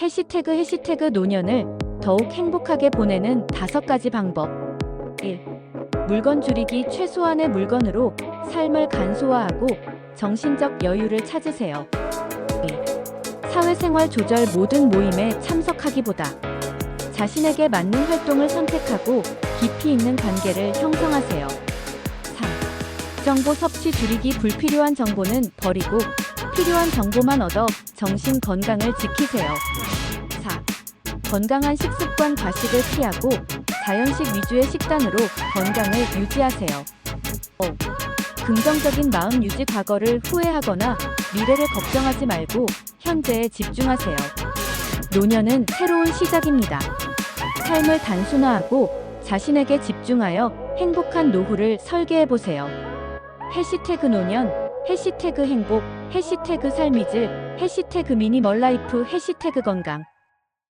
해시태그 해시태그 노년을 더욱 행복하게 보내는 다섯 가지 방법. 1. 물건 줄이기 최소한의 물건으로 삶을 간소화하고 정신적 여유를 찾으세요. 2. 사회생활 조절 모든 모임에 참석하기보다 자신에게 맞는 활동을 선택하고 깊이 있는 관계를 형성하세요. 3. 정보 섭취 줄이기 불필요한 정보는 버리고 필요한 정보만 얻어 정신 건강을 지키세요. 4. 건강한 식습관 과식을 피하고 자연식 위주의 식단으로 건강을 유지하세요. 5. 긍정적인 마음 유지 과거를 후회하거나 미래를 걱정하지 말고 현재에 집중하세요. 노년은 새로운 시작입니다. 삶을 단순화하고 자신에게 집중하여 행복한 노후를 설계해 보세요. 해시태그 노년, 해시태그 행복, 해시태그 삶이질, 해시태그 미니멀 라이프, 해시태그 건강.